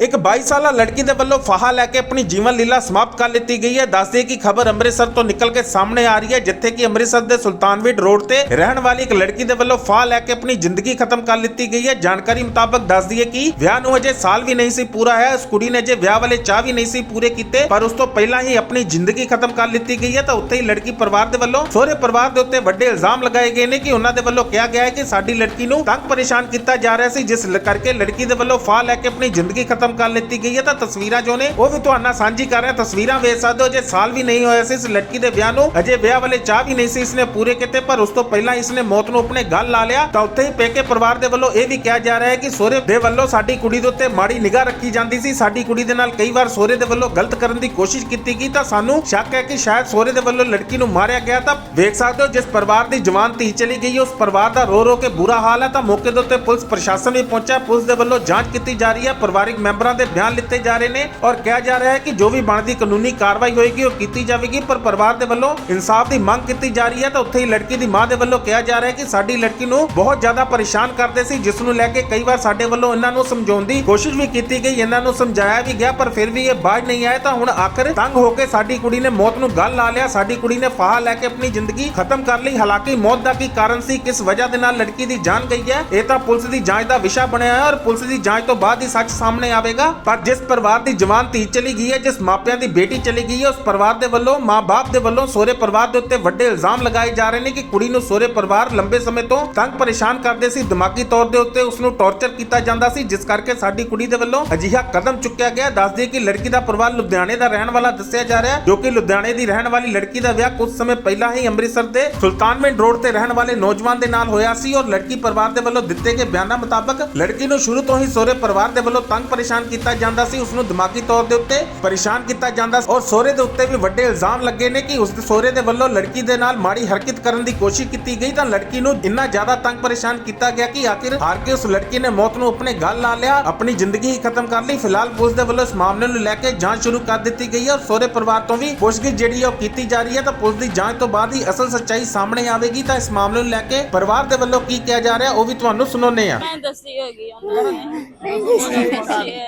ਇੱਕ 22 ਸਾਲਾ ਲੜਕੀ ਦੇ ਵੱਲੋਂ ਫਾਹਾ ਲੈ ਕੇ ਆਪਣੀ ਜੀਵਨ ਲੀਲਾ ਸਮਾਪਤ ਕਰ ਲਿੱਤੀ ਗਈ ਹੈ। ਦੱਸਦੇ ਕਿ ਖਬਰ ਅੰਮ੍ਰਿਤਸਰ ਤੋਂ ਨਿਕਲ ਕੇ ਸਾਹਮਣੇ ਆ ਰਹੀ ਹੈ, ਜਿੱਥੇ ਕਿ ਅੰਮ੍ਰਿਤਸਰ ਦੇ ਸੁਲਤਾਨਵਿੰਡ ਰੋਡ ਤੇ ਰਹਿਣ ਵਾਲੀ ਇੱਕ ਲੜਕੀ ਦੇ ਵੱਲੋਂ ਫਾਹਾ ਲੈ ਕੇ ਆਪਣੀ ਜ਼ਿੰਦਗੀ ਖਤਮ ਕਰ ਲਿੱਤੀ ਗਈ ਹੈ। ਜਾਣਕਾਰੀ ਮੁਤਾਬਕ ਦੱਸਦੀ ਹੈ ਕਿ ਵਿਆਹ ਨੂੰ ਅਜੇ ਸਾਲ ਵੀ ਨਹੀਂ ਸੀ ਪੂਰਾ ਹੈ ਉਸ ਕੁੜੀ ਨੇ ਅਜੇ ਵਿਆਹ ਵਾਲੇ ਚਾਹ ਵੀ ਨਹੀਂ ਸੀ ਪੂਰੇ ਕੀਤੇ, ਪਰ ਉਸ ਤੋਂ ਪਹਿਲਾਂ ਹੀ ਆਪਣੀ ਜ਼ਿੰਦਗੀ ਖਤਮ ਕਰ ਲਿੱਤੀ ਗਈ ਹੈ। ਤਾਂ ਉੱਥੇ ਹੀ ਲੜਕੀ ਪਰਿਵਾਰ ਦੇ ਵੱਲੋਂ ਸਹੁਰੇ ਪਰਿਵਾਰ ਦੇ ਉੱਤੇ ਵੱਡੇ ਇਲਜ਼ਾਮ ਲਗਾਏ ਗਏ ਨੇ ਕਿ ਉਹਨਾਂ ਦੇ ਵੱਲੋਂ ਕਿਹਾ ਗਿਆ ਹੈ ਕਿ ਸਾਡੀ ਲੜਕੀ ਨੂੰ ਤੰਗ ਪਰੇਸ਼ਾਨ ਕੀਤਾ ਜਾ ਰਿਹਾ ਸੀ, ਜਿਸ ਕਰਕੇ ਲੜਕੀ ਦੇ ਵੱਲੋਂ ਫਾਹ ਲੈ ਕੇ ਆਪਣੀ ਜ਼ਿੰਦਗੀ ਖਤਮ ਕਰ ਲਿੱਤੀ ਗਈ ਹੈ ਤਾਂ ਤਸਵੀਰਾਂ ਜੋ ਨੇ ਉਹ ਵੀ ਤੁਹਾਡੇ ਨਾਲ ਸਾਂਝੀ ਕਰ ਰਿਹਾ ਤਸਵੀਰਾਂ ਵੇਖ ਸਕਦੇ ਹੋ, ਜੇ ਸਾਲ ਵੀ ਨਹੀਂ ਹੋਇਆ ਸੀ ਇਸ ਲੜਕੀ ਦੇ ਵਿਆਹ ਨੂੰ, ਅਜੇ ਵਿਆਹ ਵਾਲੇ ਚਾਹ ਵੀ ਨਹੀਂ ਸੀ ਇਸਨੇ ਪੂਰੇ ਕੀਤੇ, ਪਰ ਉਸ ਤੋਂ ਪਹਿਲਾਂ ਇਸਨੇ ਮੌਤ ਨੂੰ ਆਪਣੇ ਗਲ ਲਾ ਲਿਆ। ਤਾਂ ਉੱਥੇ ਹੀ ਪੇਕੇ ਪਰਿਵਾਰ ਦੇ ਵੱਲੋਂ ਇਹ ਵੀ ਕਿਹਾ ਜਾ ਰਿਹਾ ਹੈ ਕਿ ਸਹੁਰੇ ਦੇ ਵੱਲੋਂ ਸਾਡੀ ਕੁੜੀ ਦੇ ਉੱਤੇ ਮਾੜੀ ਨਿਗਾਹ ਰੱਖੀ ਜਾਂਦੀ ਸੀ। ਸਾਡੀ ਕੁੜੀ ਦੇ ਨਾਲ ਕਈ ਵਾਰ ਸਹੁਰੇ ਦੇ ਵੱਲੋਂ ਗਲਤ ਕਰਨ ਦੀ ਕੋਸ਼ਿਸ਼ ਕੀਤੀ ਗਈ, ਤਾਂ ਸਾਨੂੰ ਸ਼ੱਕ ਹੈ ਕਿ ਸ਼ਾਇਦ ਸੋਹਰੇ ਦੇ ਵੱਲੋਂ ਲੜਕੀ ਨੂੰ ਮਾਰਿਆ ਗਿਆ। ਤਾਂ ਵੇਖ ਸਕਦੇ ਹੋ, ਜਿਸ ਪਰਿਵਾਰ ਦੀ ਜਵਾਨ ਧੀ ਚਲੀ ਗਈ, ਉਸ ਪਰਿਵਾਰ ਦਾ ਰੋ ਰੋ ਕੇ ਬੁਰਾ ਹਾਲ ਹੈ। ਤਾਂ ਮੌਕੇ ਦੇ ਉੱਤੇ ਪੁਲਿਸ ਪ੍ਰਸ਼ਾਸਨ ਵੀ ਪਹੁੰਚਿਆ। ਪੁਲਿਸ ਦੇ ਵੱਲੋਂ ਜਾਂਚ ਕੀਤੀ ਜਾ ਰਹੀ ਹੈ। ਪਰਿਵਾਰਿਕ ਮੈਂਬਰਾਂ ਦੇ ਬਿਆਨ ਲਿੱਤੇ ਜਾ ਰਹੇ ਨੇ ਔਰ ਕਿਹਾ ਜਾ ਰਿਹਾ ਹੈ ਕਿ ਜੋ ਵੀ ਬਣਦੀ ਕਾਨੂੰਨੀ ਕਾਰਵਾਈ ਹੋਏਗੀ, ਉਹ ਕੀਤੀ ਜਾਵੇਗੀ, ਪਰ ਪਰਿਵਾਰ ਦੇ ਵੱਲੋਂ ਇਨਸਾਫ ਦੀ ਮੰਗ ਕੀਤੀ ਜਾ ਰਹੀ ਹੈ। ਤਾਂ ਉੱਥੇ ਹੀ ਲੜਕੀ ਦੀ ਮਾਂ ਦੇ ਵੱਲੋਂ ਕਿਹਾ ਜਾ ਰਿਹਾ ਹੈ ਕਿ ਸਾਡੀ ਲੜਕੀ ਨੂੰ ਬਹੁਤ ਜ਼ਿਆਦਾ ਪਰੇਸ਼ਾਨ ਕਰਦੇ ਸੀ, ਜਿਸ ਨੂੰ ਲੈ ਕੇ ਕਈ ਵਾਰ ਸਾਡੇ ਵੱਲੋਂ ਇਹਨਾਂ ਨੂੰ ਸਮਝਾਉਣ ਦੀ ਕੋਸ਼ਿਸ਼ ਵੀ ਕੀਤੀ ਗਈ, ਇਹਨਾਂ ਨੂੰ ਸਮਝਾਇਆ ਵੀ ਗਿਆ, ਪਰ ਫਿਰ ਵੀ ਇਹ ਬਾਜ ਨਹੀਂ ਆਏ ਤਾਂ ਹੁਣ ਆਖਰ ਤੰਗ ਹੋ ਕੇ ਸਾਡੀ ਕੁੜੀ ਨੇ ਮੌਤ ਨੂੰ ਗੱਲ ਲਾ ਲਿਆ। ਸਾਡੀ ਕੁੜੀ ਨੇ ਫਾਹਾ ਲੈ ਕੇ ਆਪਣੀ ਜ਼ਿੰਦਗੀ ਖਤਮ ਕਰ ਲਈ। ਹਾਲਾਂਕਿ ਮੌਤ ਦਾ ਕੀ ਕਾਰਨ ਸੀ, ਕਿਸ ਵਜ੍ਹਾ ਦੇ ਨਾਲ ਲੜਕੀ ਦੀ ਜਾਨ ਗਈ ਹੈ, ਇਹ ਤਾਂ ਪੁਲਿਸ ਦੀ ਜਾਂਚ ਦਾ ਵਿਸ਼ਾ ਬਣਿਆ ਹੈ ਔਰ ਪੁਲਿਸ ਦੀ ਜਾਂਚ ਤੋਂ ਬਾਅਦ ਹੀ ਸੱਚ ਸਾਹਮਣੇ ਆਵੇਗਾ ਪਰ ਜਿਸ ਪਰਿਵਾਰ ਦੀ ਜਵਾਨ ਧੀ ਚਲੀ ਗਈ ਹੈ, ਜਿਸ ਮਾਪਿਆਂ ਦੀ ਬੇਟੀ ਚਲੀ ਗਈ ਹੈ, ਉਸ ਪਰਿਵਾਰ ਦੇ ਵੱਲੋਂ, ਮਾਂ-ਬਾਪ ਦੇ ਵੱਲੋਂ ਸਹੁਰੇ ਪਰਿਵਾਰ ਦੇ ਉੱਤੇ ਵੱਡੇ ਇਲਜ਼ਾਮ ਲਗਾਏ ਜਾ ਰਹੇ ਨੇ ਕਿ ਕੁੜੀ ਨੂੰ ਸਹੁਰੇ ਪਰਿਵਾਰ ਲੰਬੇ ਸਮੇਂ ਤੋਂ ਤੰਗ ਪਰੇਸ਼ਾਨ ਕਰਦੇ ਸੀ। ਦਿਮਾਗੀ ਤੌਰ ਦੇ ਉੱਤੇ ਉਸ ਨੂੰ ਟੌਰਚਰ ਕੀਤਾ ਜਾਂਦਾ ਸੀ, ਜਿਸ ਕਰਕੇ ਸਾਡੀ ਕੁੜੀ ਦੇ ਵੱਲੋਂ ਅਜਿਹਾ ਕਦਮ ਚੁੱਕਿਆ ਗਿਆ। ਦੱਸ ਕਿ ਲੜਕੀ ਦਾ ਪਰਿਵਾਰ ਲੁਧਿਆਣੇ ਦਾ ਰਹਿਣ ਵਾਲਾ ਦੱਸਿਆ ਜਾ ਰਿਹਾ ਹੈ, ਜੋ ਕਿ ਲੁਧਿਆਣੇ ਦੀ ਰਹਿਣ ਵਾਲੀ ਲੜਕੀ ਦਾ ਵਿਆਹ ਕੁਝ ਸਮੇਂ ਪਹਿਲਾਂ ਹੀ ਅੰਮ੍ਰਿਤਸਰ ਦੇ ਸੁਲਤਾਨਵਿੰਡ ਰੋਡ ਤੇ ਰਹਿਣ ਵਾਲੇ ਨੌਜਵਾਨ ਦੇ ਨਾਲ ਹੋਇਆ ਸੀ ਔਰ ਲੜਕੀ ਪਰਿਵਾਰ ਦੇ ਵੱਲੋਂ ਦਿੱਤੇ ਗਏ ਬਿਆਨਾਂ ਮੁਤਾਬਕ ਲੜਕੀ ਨੂੰ ਸ਼ੁਰੂ ਤੋਂ ਹੀ ਸੋਹਰੇ ਪਰਿਵਾਰ ਦੇ ਵੱਲੋਂ ਤੰਗ ਪਰੇਸ਼ਾਨ ਕੀਤਾ ਜਾਂਦਾ ਸੀ ਉਸ ਨੂੰ ਦਿਮਾਗੀ ਤੌਰ ਦੇ ਉੱਤੇ ਪਰੇਸ਼ਾਨ ਕੀਤਾ ਜਾਂਦਾ ਔਰ ਸਹੁਰੇ ਦੇ ਉੱਤੇ ਵੀ ਵੱਡੇ ਇਲਜ਼ਾਮ ਲੱਗੇ ਨੇ ਕਿ ਉਸ ਦੇ ਸਹੁਰੇ ਦੇ ਵੱਲੋਂ ਲੜਕੀ ਦੇ ਨਾਲ ਮਾੜੀ ਹਰਕਤ ਕਰਨ ਦੀ ਕੋਸ਼ਿਸ਼ ਕੀਤੀ ਗਈ ਤਾਂ ਲੜਕੀ ਨੂੰ ਇੰਨਾ ਜ਼ਿਆਦਾ ਤੰਗ ਪਰੇਸ਼ਾਨ ਕੀਤਾ ਗਿਆ ਕਿ ਆਖਿਰ ਹਾਰ ਕੇ ਉਸ ਲੜਕੀ ਨੇ ਮੌਤ ਨੂੰ ਆਪਣੇ ਗਲ ਲਾ ਲਿਆ ਆਪਣੀ ਜ਼ਿੰਦਗੀ ਹੀ ਖਤਮ ਕਰ ਲਈ। ਫਿਲਹਾਲ ਪੁਲਿਸ ਦੇ ਵੱਲੋਂ ਇਸ ਮਾਮਲੇ ਨੂੰ ਲੈ ਕੇ ਜਾਂਚ ਸ਼ੁਰੂ ਕਰ ਦਿੱਤੀ ਗਈ ਹੈ ਔਰ ਸਹੁਰੇ ਪਰਿਵਾਰ ਤੋਂ ਵੀ ਪੁੱਛਗਿੱਛ ਜਿਹੜੀ ਹੈ ਉਹ ਕੀਤੀ ਜਾ ਰਹੀ ਹੈ ਤਾਂ ਪੁਲਿਸ ਦੀ ਜਾਂਚ ਤੋਂ ਬਾਅਦ ਹੀ ਅਸਲ ਸੱਚਾਈ ਸਾਹਮਣੇ ਆਵੇਗੀ। ਤਾਂ ਇਸ ਮਾਮਲੇ ਨੂੰ ਲੈ ਕੇ ਪਰਿਵਾਰ ਦੇ ਵੱਲੋਂ ਕੀ ਕਿਹਾ ਜਾ ਰਿਹਾ ਉਹ ਵੀ ਤੁਹਾਨੂੰ ਸੁਣਾਉਂਦੇ ਆ ਮੈਂ ਦੱਸੀ ਹੈਗੀ ਉਹਨਾਂ ਨੇ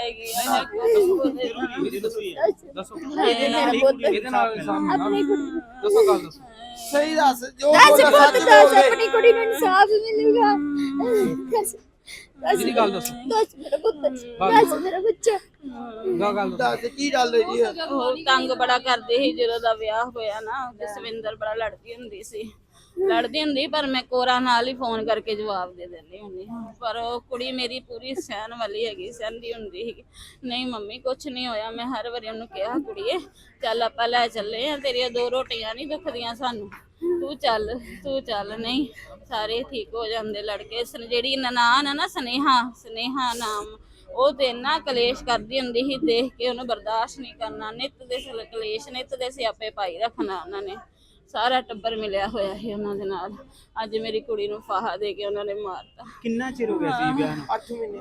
ਦੱਸੀ ਹੈਗੀ ਉਹਨਾਂ ਇਹਦੇ ਨਾਲ ਇਹਦੇ ਨਾਲ ਇਲਜ਼ਾਮ ਆਪਣੀ ਕੁੜੀ ਦੱਸੋ। ਗੱਲ ਦੱਸੋ। ਸਹੀ ਦੱਸ ਜੋ ਦੱਸ ਬੋਲਦਾ ਪੁੱਤ ਸੱਚ ਦੱਸ ਬੋਲ ਆਪਣੀ ਕੁੜੀ ਨੂੰ ਇਨਸਾਫ ਮਿਲੂਗਾ। ਦੱਸ ਦੱਸ ਇਹਦੀ ਗੱਲ ਦੱਸੋ। ਦੱਸ ਮੇਰਾ ਪੁੱਤ ਦੱਸ ਮੇਰਾ ਬੱਚਾ। ਗਾ ਗੱਲ ਦੱਸੋ। ਦੱਸ ਕੀ ਗੱਲ ਹੈ ਜੀ ਉਹ ਤੰਗ ਬੜਾ ਕਰਦੇ ਸੀ ਜਦੋਂ ਦਾ ਵਿਆਹ ਹੋਇਆ ਨਾ ਜਸਵਿੰਦਰ ਬੜਾ ਲੜਦੀ ਹੁੰਦੀ ਸੀ। ਲੜਦੀ ਹੁੰਦੀ, ਪਰ ਮੈਂ ਕੋਰਾ ਨਾਲ ਹੀ ਫੋਨ ਕਰਕੇ ਜਵਾਬ ਦੇ ਦਿੰਦੀ ਹੁੰਦੀ ਪਰ ਉਹ ਕੁੜੀ ਮੇਰੀ ਪੂਰੀ ਸਹਿਣ ਵਾਲੀ ਹੈਗੀ, ਸਹਿੰਦੀ ਹੁੰਦੀ ਸੀ ਨਹੀਂ ਮੰਮੀ, ਕੁਛ ਨਹੀਂ ਹੋਇਆ। ਮੈਂ ਹਰ ਵਾਰੀ ਉਹਨੂੰ ਕਿਹਾ, ਕੁੜੀਏ, ਚੱਲ ਆਪਾਂ ਲੈ ਚੱਲੇ ਆ, ਤੇਰੀਆਂ ਦੋ ਰੋਟੀਆਂ ਨਹੀਂ ਦੁਖਦੀਆਂ ਸਾਨੂੰ। ਤੂੰ ਚੱਲ ਤੂੰ ਚੱਲ, ਨਹੀਂ, ਸਾਰੇ ਠੀਕ ਹੋ ਜਾਂਦੇ ਲੜਕੇ। ਸਨ, ਜਿਹੜੀ ਨਨਾਣ ਆ ਨਾ, ਸਨੇਹਾ ਸਨੇਹਾ ਨਾਮ, ਉਹ ਤੇ ਇੰਨਾ ਕਲੇਸ਼ ਕਰਦੀ ਹੁੰਦੀ ਸੀ, ਦੇਖ ਕੇ ਉਹਨੂੰ ਬਰਦਾਸ਼ਤ ਨਹੀਂ ਕਰਨਾ। ਨਿੱਤ ਦੇ ਕਲੇਸ਼, ਨਿੱਤ ਦੇ ਸਿਆਪੇ ਪਾਈ ਰੱਖਣਾ ਉਹਨਾਂ ਨੇ। ਸਾਰਾ ਟੱਬਰ ਮਿਲਿਆ ਹੋਇਆ ਸੀ ਉਹਨਾਂ ਦੇ ਨਾਲ। ਅੱਜ ਮੇਰੀ ਕੁੜੀ ਨੂੰ ਫਾਹਾ ਦੇ ਕੇ ਉਹਨਾਂ ਨੇ ਮਾਰਤਾ। ਕਿੰਨਾ ਚਿਰ ਹੋ ਗਿਆ ਸੀ ਵਿਆਹ ਨੂੰ? 8 ਮਹੀਨੇ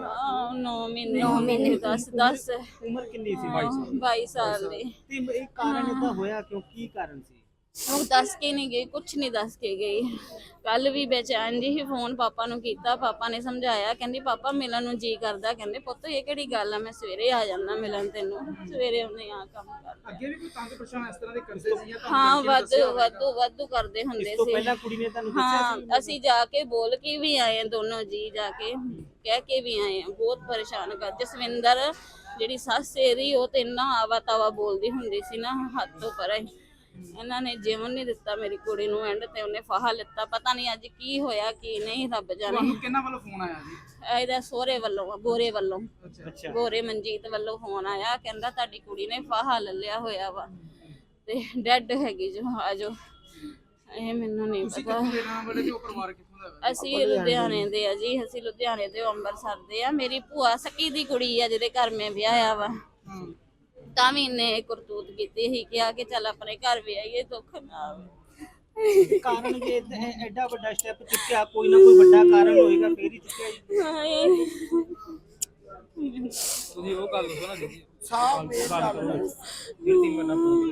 9 ਮਹੀਨੇ 9 ਮਹੀਨੇ 10 10 ਉਮਰ ਕਿੰਨੀ ਸੀ 22 ਸਾਲ? 22 ਸਾਲ ਦੀ। ਤੇ ਇਹ ਕਾਰਨ ਇਹਦਾ ਹੋਇਆ ਕਿਉਂ? ਕੀ ਕਾਰਨ ਸੀ? ਉਹ ਦੱਸ ਕੇ ਨਹੀਂ ਗਈ ਕੁਛ ਨਹੀਂ ਦੱਸ ਕੇ ਗਈ। ਕੱਲ ਵੀ ਬੇਚੈਨ ਜੀ ਹੀ ਫੋਨ ਪਾਪਾ ਨੂੰ ਕੀਤਾ ਪਾਪਾ ਨੇ ਸਮਝਾਇਆ ਕਹਿੰਦੀ ਪਾਪਾ ਮਿਲਣ ਨੂੰ ਜੀ ਕਰਦਾ। ਕਹਿੰਦੇ ਪੁੱਤ ਇਹ ਕਿਹੜੀ ਗੱਲ ਆ? ਮੈਂ ਸਵੇਰੇ ਆ ਜਾਂਦਾ ਮਿਲਣ ਤੈਨੂੰ। ਸਵੇਰੇ ਉਹਨੇ ਆ ਕੰਮ ਕਰ ਅੱਗੇ ਵੀ ਕੋਈ ਤੰਗ ਪਰੇਸ਼ਾਨ ਇਸ ਤਰ੍ਹਾਂ ਦੇ ਕਰਦੇ ਸੀ ਜਾਂ ਹਾਂ ਵਾਧੂ ਵਾਧੂ ਵਾਧੂ ਕਰਦੇ ਹੁੰਦੇ ਇਸ ਤੋਂ ਸੀ। ਪਹਿਲਾਂ ਕੁੜੀ ਨੇ ਤੁਹਾਨੂੰ ਦੱਸਿਆ ਹਾਂ ਅਸੀਂ ਜਾ ਕੇ ਬੋਲ ਕੇ ਵੀ ਆਏ ਦੋਨੋਂ ਜੀ ਜਾ ਕੇ ਕਹਿ ਕੇ ਵੀ ਆਏ ਬਹੁਤ ਪਰੇਸ਼ਾਨ ਕਰ ਜਸਵਿੰਦਰ ਜਿਹੜੀ ਸੱਸ ਇਹਦੀ ਉਹ ਤੇ ਇੰਨਾ ਆਵਾ ਤਾਵਾ ਬੋਲਦੀ ਹੁੰਦੀ ਸੀ ਨਾ ਤੋਂ ਪਰੇ ਇਹਨਾਂ ਨੇ ਜੀਵਨ ਨਹੀਂ ਦਿੱਤਾ ਮੇਰੀ ਕੁੜੀ ਨੂੰ ਐਂਡ ਤੇ ਉਹਨੇ ਫਾਹਾ ਲਿੱਤਾ। ਪਤਾ ਨਹੀਂ ਅੱਜ ਕੀ ਹੋਇਆ ਕੀ ਨਹੀਂ ਰੱਬ ਜਾਣੇ। ਤੁਹਾਨੂੰ ਕਿੰਨਾ ਵੱਲੋਂ ਫੋਨ ਆਇਆ ਜੀ? ਇਹਦਾ ਸਹੁਰੇ ਵੱਲੋਂ ਗੋਰੇ ਵੱਲੋਂ। ਅੱਛਾ। ਗੋਰੇ ਮਨਜੀਤ ਵੱਲੋਂ ਫੋਨ ਆਇਆ ਕਹਿੰਦਾ ਤੁਹਾਡੀ ਕੁੜੀ ਨੇ ਫਾਹਾ ਲੱਲਿਆ ਹੋਇਆ ਵਾ। ਤੇ ਡੈਡ ਹੈਗੀ ਜੋ ਆਜੋ ਇਹ ਮੈਨੂੰ ਨਹੀਂ ਪਤਾ। ਨਾਮ ਵਾਲੇ ਜੋ? ਪਰਿਵਾਰ ਕਿੱਥੋਂ ਦਾ ਅਸੀਂ ਲੁਧਿਆਣੇ ਦੇ ਆ ਜੀ ਅਸੀਂ ਲੁਧਿਆਣੇ ਦੇ ਅੰਮ੍ਰਿਤਸਰ ਦੇ ਆ। ਮੇਰੀ ਭੂਆ ਸਕੀ ਦੀ ਕੁੜੀ ਆ ਜਿਹਦੇ ਘਰ ਮੈਂ ਵਿਆਹਿਆ ਵਾ। ਤਾਂ ਵੀ ਇਹਨੇ ਕਰਤੂਤ ਕੀਤੀ ਸੀ ਕਿਹਾ ਕਿ ਚੱਲ ਆਪਣੇ ਘਰ ਵਿਆਹੀਏ ਦੁੱਖ ਨਾ ਆਵੇ। ਕਾਰਨ ਜੇ ਐਡਾ ਵੱਡਾ ਸਟੈਪ ਚੁੱਕਿਆ ਕੋਈ ਨਾ ਕੋਈ ਵੱਡਾ ਕਾਰਨ ਹੋਏਗਾ ਫੇਰ ਹੀ ਚੁੱਕਿਆ ਜੀ। ਹਾਏ। ਤੁਸੀਂ ਉਹ ਗੱਲ ਦੱਸੋ ਨਾ ਜੀ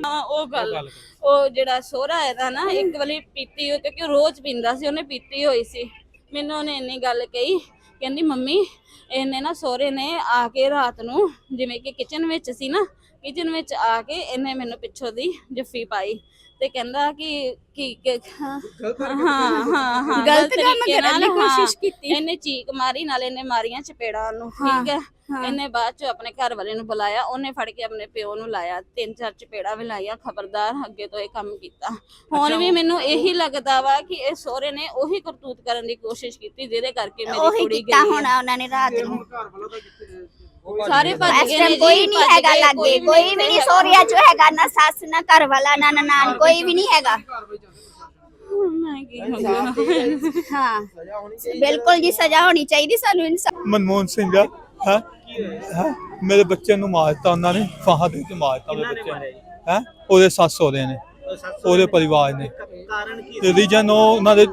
ਹਾਂ ਉਹ ਗੱਲ। ਉਹ ਜਿਹੜਾ ਸੋਹਰਾ ਇਹਦਾ ਨਾ ਇੱਕ ਵਾਰੀ ਪੀਤੀ ਹੋਈ ਕਿਉਂਕਿ ਰੋਜ਼ ਪੀਂਦਾ ਸੀ ਉਹਨੇ ਪੀਤੀ ਹੋਈ ਸੀ। ਮੈਨੂੰ ਉਹਨੇ ਇੰਨੀ ਗੱਲ ਕਹੀ ਕਹਿੰਦੀ ਮੰਮੀ ਇਹਨੇ ਨਾ ਸਹੁਰੇ ਨੇ ਆ ਕੇ ਰਾਤ ਨੂੰ ਜਿਵੇਂ ਕਿ ਕਿਚਨ ਵਿੱਚ ਸੀ ਨਾ ਕਿਚਨ ਵਿੱਚ ਆ ਕੇ ਇਹਨੇ ਮੈਨੂੰ ਪਿੱਛੋਂ ਦੀ ਜੱਫੀ ਪਾਈ ਤੇ ਕਹਿੰਦਾ ਕਿ ਕਿ ਕਿ- ਹਾਂ ਹਾਂ ਹਾਂ ਹਾਂ ਗਲਤ ਕੰਮ ਕਰਨ ਦੀ। ਕੋਸ਼ਿਸ਼ ਕੀਤੀ। ਇਹਨੇ ਚੀਕ ਮਾਰੀ ਨਾਲ ਇਹਨੇ ਮਾਰੀਆਂ ਚਪੇੜਾਂ ਉਹਨੂੰ ਠੀਕ ਹੈ ਇਹਨੇ ਬਾਅਦ ਚ ਆਪਣੇ ਘਰ ਵਾਲੇ ਨੂੰ ਬੁਲਾਇਆ ਉਹਨੇ ਫੜ ਕੇ ਆਪਣੇ ਪਿਓ ਨੂੰ ਲਾਇਆ ਤਿੰਨ ਚਾਰ ਚਪੇੜਾਂ ਵੀ ਲਾਈਆਂ ਖਬਰਦਾਰ ਅੱਗੇ ਤੋਂ ਇਹ ਕੰਮ ਕੀਤਾ ਹੁਣ ਵੀ ਮੈਨੂੰ ਇਹੀ ਲੱਗਦਾ ਵਾ ਕਿ ਇਹ ਸਹੁਰੇ ਨੇ ਉਹੀ ਕਰਤੂਤ ਕਰਨ ਦੀ ਕੋਸ਼ਿਸ਼ ਕੀਤੀ ਜਿਹਦੇ ਕਰਕੇ ਮੇਰੀ ਕੁੜੀ ਗਈ ਹੈ। ਹੋਣਾ ਉਹਨਾਂ ਨੇ ਰਾਤ ਨੂੰ ਸਾਰੇ ਭੱਜ ਗਏ ਨੇ ਕੋਈ ਜੀ, ਨਹੀਂ ਹੈਗਾ ਲੱਗੇ ਕੋਈ ਵੀ ਨਹੀਂ ਸੋਰੀਆ ਚ ਹੈਗਾ। ਨਾ ਸੱਸ ਨਾ ਘਰ ਵਾਲਾ ਨਾ ਨਨਾਣ ਕੋਈ ਵੀ ਨਹੀਂ ਹੈਗਾ। ਮੈਂ ਕੀ ਕਹਾਂ। ਹਾਂ। ਬਿਲਕੁਲ ਜੀ ਸਜ਼ਾ ਹੋਣੀ ਚਾਹੀਦੀ ਸਾਨੂੰ ਇਨਸਾਨ ਮਨਮੋਹਨ ਸਿੰਘ ਆ ਹੈ? ਹੈ? ਮੇਰੇ ਬੱਚੇ ਨੂੰ ਮਾਰਤਾ ਉਹਨਾਂ ਨੇ ਫਾਹਾ ਦੇ ਕੇ ਮਾਰਤਾ ਮੇਰੇ ਬੱਚੇ ਨੂੰ। ਹੈ? ਉਹਦੇ ਸੱਸ ਉਹਦੇ ਨੇ। ਉਹਦੇ ਪਰਿਵਾਰ ਨੇ। ਕਾਰਨ ਕੀ ਤੇ ਰੀਜਨ ਉਹ ਉਹਨਾਂ ਦੇ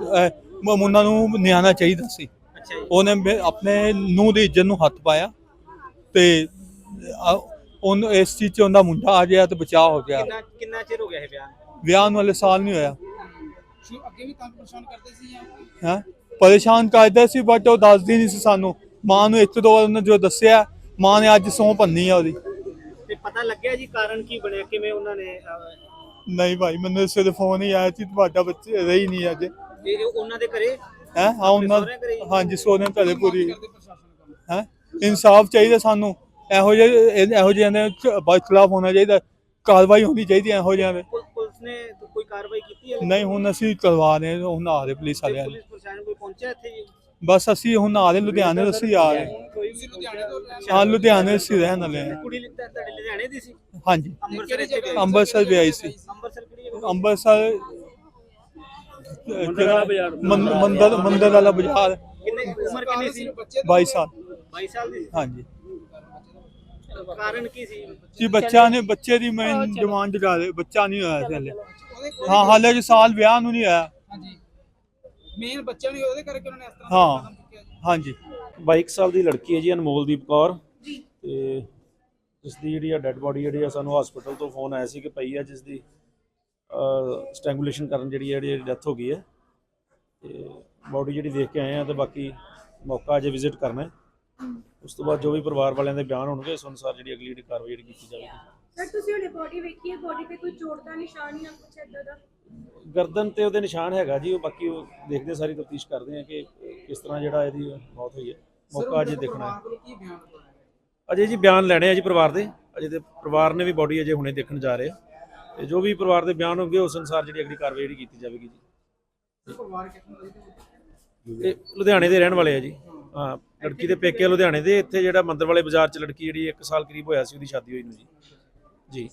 ਉਹਨਾਂ ਨੂੰ ਨਿਆਣਾ ਚਾਹੀਦਾ ਸੀ। ਅੱਛਾ ਜੀ। ਉਹਨੇ ਆਪਣੇ ਨੂੰ ਦੀ ਇੱਜ਼ਤ ਨੂੰ ਹੱਥ ਪਾਇਆ। ਤੇ ਉਹਨੂੰ ਇਸ ਚੀਜ਼ 'ਚ ਉਹਦਾ ਮੁੰਡਾ ਆ ਗਿਆ ਤੇ ਬਚਾਅ ਹੋ ਗਿਆ। ਕਿੰਨਾ ਕਿੰਨਾ ਚਿਰ ਹੋ ਗਿਆ ਇਹ ਬਿਆਨ ਵਿਆਹ ਨੂੰ ਹਲੇ ਸਾਲ ਨਹੀਂ ਹੋਇਆ। ਅੱਗੇ ਵੀ ਤੰਗ ਪਰੇਸ਼ਾਨ ਕਰਦੇ ਸੀ ਜਾਂ? ਹੈ? ਪਰੇਸ਼ਾਨ ਕਰਦਾ ਸੀ ਬਟ ਉਹ ਦੱਸਦੀ ਨਹੀਂ ਸੀ ਸਾਨੂੰ। ਮਾਂ ਨੂੰ ਇੱਕ ਦੋ ਵਾਰ ਉਹਨੇ ਜੋ ਦੱਸਿਆ ਮਾਂ ਨੇ ਅੱਜ ਸੌਂ ਭੰਨੀ ਆ ਉਹਦੀ। ਤੇ ਪਤਾ ਲੱਗਿਆ ਜੀ ਕਾਰਨ ਕੀ ਬਣਿਆ ਕਿਵੇਂ ਉਹਨਾਂ ਨੇ ਅਹ, ਨਹੀਂ ਭਾਈ ਮੈਨੂੰ ਸਵੇਰੇ ਫੋਨ ਹੀ ਆਇਆ ਸੀ ਤੁਹਾਡਾ ਬੱਚੇ ਰਹੀ ਨਹੀਂ ਅੱਜ। ਇਹ ਇਹ ਉਹਨਾਂ ਦੇ ਘਰੇ? ਹੈ? ਹਾਂ ਉਹਨਾਂ ਸਹੁਰਿਆਂ ਘਰੇ ਹੀ? ਹਾਂਜੀ ਸੋਨੇ ਘਰੇ ਪੂਰੀ। ਹੈ? ਇਨਸਾਫ ਚਾਹੀਦਾ ਸਾਨੂੰ। ਇਹੋ ਜਿਹੇ ਇਹ- ਜਿਹੇ ਬਾਈ ਖਿਲਾਫ ਹੋਣਾ ਚਾਹੀਦਾ। ਕਾਰਵਾਈ ਹੋਣੀ ਚਾਹੀਦੀ ਇਹੋ ਜਿਹਿਆਂ ਦੇ। ਪੁਲ- ਪੁਲਿਸ ਨੇ ਕੋਈ ਕਾਰਵਾਈ ਕੀਤੀ ਹੈ? ਨਹੀਂ ਹੁਣ ਅਸੀਂ ਕਰਵਾ ਰਹੇ ਹਾਂ, ਹੁਣ ਆ ਰਹੇ ਪੁਲਿਸ ਵਾਲਿਆਂ ਨੇ। ਪੁਲਿਸ ਪ੍ਰਸ਼ਾਸਨ ਕੋਈ ਪਹੁੰਚਿਆ ਇੱਥੇ ਜੀ? ਬਸ ਅਸੀਂ ਹੁਣ ਆ ਰਹੇ ਲੁਧਿਆਣੇ ਤੋਂ ਅਸੀਂ ਆ ਰਹੇ ਹਾਂ। ਲੁਧਿਆਣੇ ਅਸੀਂ ਰਹਿਣ ਵਾਲੇ ਹਾਂ। ਕੁੜੀ ਲਿੱਤਾ ਤੁਹਾਡੇ ਲੁਧਿਆਣੇ ਦੀ ਸੀ? ਹਾਂਜੀ। ਅੰਮ੍ਰਿਤਸਰ ਵੀ ਆਈ ਸੀ। ਅੰਮ੍ਰਿਤਸਰ ਮੰਦਰ ਵਾਲਾ ਬਾਜ਼ਾਰ। ਕਿੰਨੇ ਉਮਰ ਕਿੰਨੀ ਸੀ? 22 ਸਾਲ। 22 ਸਾਲ ਦੀ ਸੀ? ਹਾਂਜੀ। ਕਾਰਨ ਕੀ ਸੀ? ਜੀ ਬੱਚਾ ਨੇ ਬੱਚੇ ਦੀ ਮੈਂ ਡਿਮਾਂਡ ਰਹੇ ਬੱਚਾ ਨਹੀਂ ਹੋਇਆ ਸੀ ਹਲੇ। ਹਾਂ ਹਾਲੇ ਜੀ ਸਾਲ ਵਿਆਹ ਨੂੰ ਨਹੀਂ ਆਇਆ ਹਾਂਜੀ। ਮੇਨ ਬੱਚਾ ਨਹੀਂ ਉਹਦੇ ਕਰਕੇ ਉਹਨਾਂ ਨੇ ਇਸ ਤਰ੍ਹਾਂ ਹਾਂ। ਹਾਂਜੀ। 22 ਕੁ ਸਾਲ ਦੀ ਲੜਕੀ ਹੈ ਜੀ ਅਨਮੋਲਦੀਪ ਕੌਰ। ਤੇ ਜਿਸ ਦੀ ਜਿਹੜੀ ਆ ਡੈੱਡ ਬੋਡੀ ਜਿਹੜੀ ਆ ਸਾਨੂੰ ਹਸਪੀਟਲ ਤੋਂ ਫੋਨ ਆਇਆ ਸੀ ਕਿ ਪਈ ਆ ਜਿਸ ਦੀ ਸਟ੍ਰੈਂਗੂਲੇਸ਼ਨ ਕਰਨ ਜਿਹੜੀ ਜਿਹੜੀ ਡੈਥ ਹੋ ਗਈ ਹੈ। ਤੇ ਬੋਡੀ ਜਿਹੜੀ ਦੇਖ ਕੇ ਆਏ ਆ ਤੇ ਬਾਕੀ ਮੌਕਾ ਅਜੇ ਵਿਜ਼ਿਟ ਕਰਨਾ ਹੈ। ਉਸ ਤੋਂ ਬਾਅਦ ਜੋ ਵੀ ਪਰਿਵਾਰ ਵਾਲਿਆਂ ਦੇ ਬਿਆਨ ਹੋਣਗੇ ਉਸ ਅਨੁਸਾਰ ਜਿਹੜੀ ਅਗਲੀ ਜਿਹੜੀ ਕਾਰਵਾਈ ਜਿਹੜੀ ਕੀਤੀ ਜਾਵੇਗੀ। ਸਰ ਤੁਸੀਂ ਹੁਣੇ ਬੋਡੀ ਵੇਖੀ ਹੈ? ਬੋਡੀ ਤੇ ਕੋਈ ਚੋਟ ਦਾ ਨਿਸ਼ਾਨ ਜਾਂ ਕੁਛ ਏਦਾਂ ਦਾ? ਗਰਦਨ ਤੇ ਉਹਦੇ ਨਿਸ਼ਾਨ ਹੈਗਾ ਜੀ ਉਹ ਬਾਕੀ ਉਹ ਦੇਖਦੇ ਸਾਰੀ ਤਫਤੀਸ਼ ਕਰਦੇ ਆ ਕਿ ਕਿਸ ਤਰ੍ਹਾਂ ਜਿਹੜਾ ਇਹਦੀ ਮੌਤ ਹੋਈ ਹੈ। ਮੌਕਾ ਅਜੇ ਦੇਖਣਾ ਹੈ। ਕੀ ਬਿਆਨ ਅਜੇ ਜੀ ਬਿਆਨ ਲੈਣੇ ਆ ਜੀ ਪਰਿਵਾਰ ਦੇ। ਅਜੇ ਤੇ ਪਰਿਵਾਰ ਨੇ ਵੀ ਬੋਡੀ ਅਜੇ ਹੁਣੇ ਦੇਖਣ ਜਾ ਰਹੇ ਆ। ਤੇ ਜੋ ਵੀ ਪਰਿਵਾਰ ਦੇ ਬਿਆਨ ਹੋਣਗੇ ਉਸ ਅਨੁਸਾਰ ਜਿਹੜੀ ਅਗਲੀ ਕਾਰਵਾਈ ਜਿਹੜੀ ਕੀਤੀ ਜਾਵੇਗੀ ਜੀ। ਪਰਿਵਾਰ ਕਿੱਥੋਂ ਦਾ ਜੀ ਇਹ ਲੁਧਿਆਣੇ ਦੇ ਰਹਿਣ ਵਾਲੇ ਆ ਜੀ। ਲੜਕੀ ਦੇ ਪੇਕੇ ਲੁਧਿਆਣੇ ਦੇ, ਇੱਥੇ ਜਿਹੜਾ ਮੰਦਰ ਵਾਲੇ ਬਾਜ਼ਾਰ 'ਚ ਲੜਕੀ ਜਿਹੜੀ 1 ਸਾਲ ਕਰੀਬ ਹੋਇਆ ਸੀ, ਉਹਦੀ ਸ਼ਾਦੀ ਹੋਈ ਨੂੰ ਜੀ। ਜੀ।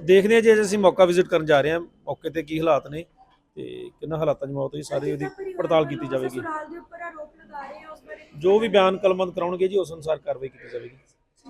ਦੇਖਦੇ ਆ ਜੇ, ਅੱਜ ਅਸੀਂ ਮੌਕਾ ਵਿਜ਼ਿਟ ਕਰਨ ਜਾ ਰਹੇ ਹਾਂ, ਮੌਕੇ ਤੇ ਕੀ ਹਾਲਾਤ ਨੇ ਤੇ ਕਿੰਨਾ ਹਾਲਾਤਾਂ 'ਚ ਮੌਤ ਹੋਈ, ਸਾਰੀ ਉਹਦੀ ਪੜਤਾਲ ਕੀਤੀ ਜਾਵੇਗੀ। ਜੋ ਵੀ ਬਿਆਨ ਕਲਮਬੰਦ ਕਰਾਉਣਗੇ ਜੀ, ਉਸ ਅਨੁਸਾਰ ਕਾਰਵਾਈ ਕੀਤੀ ਜਾਵੇਗੀ।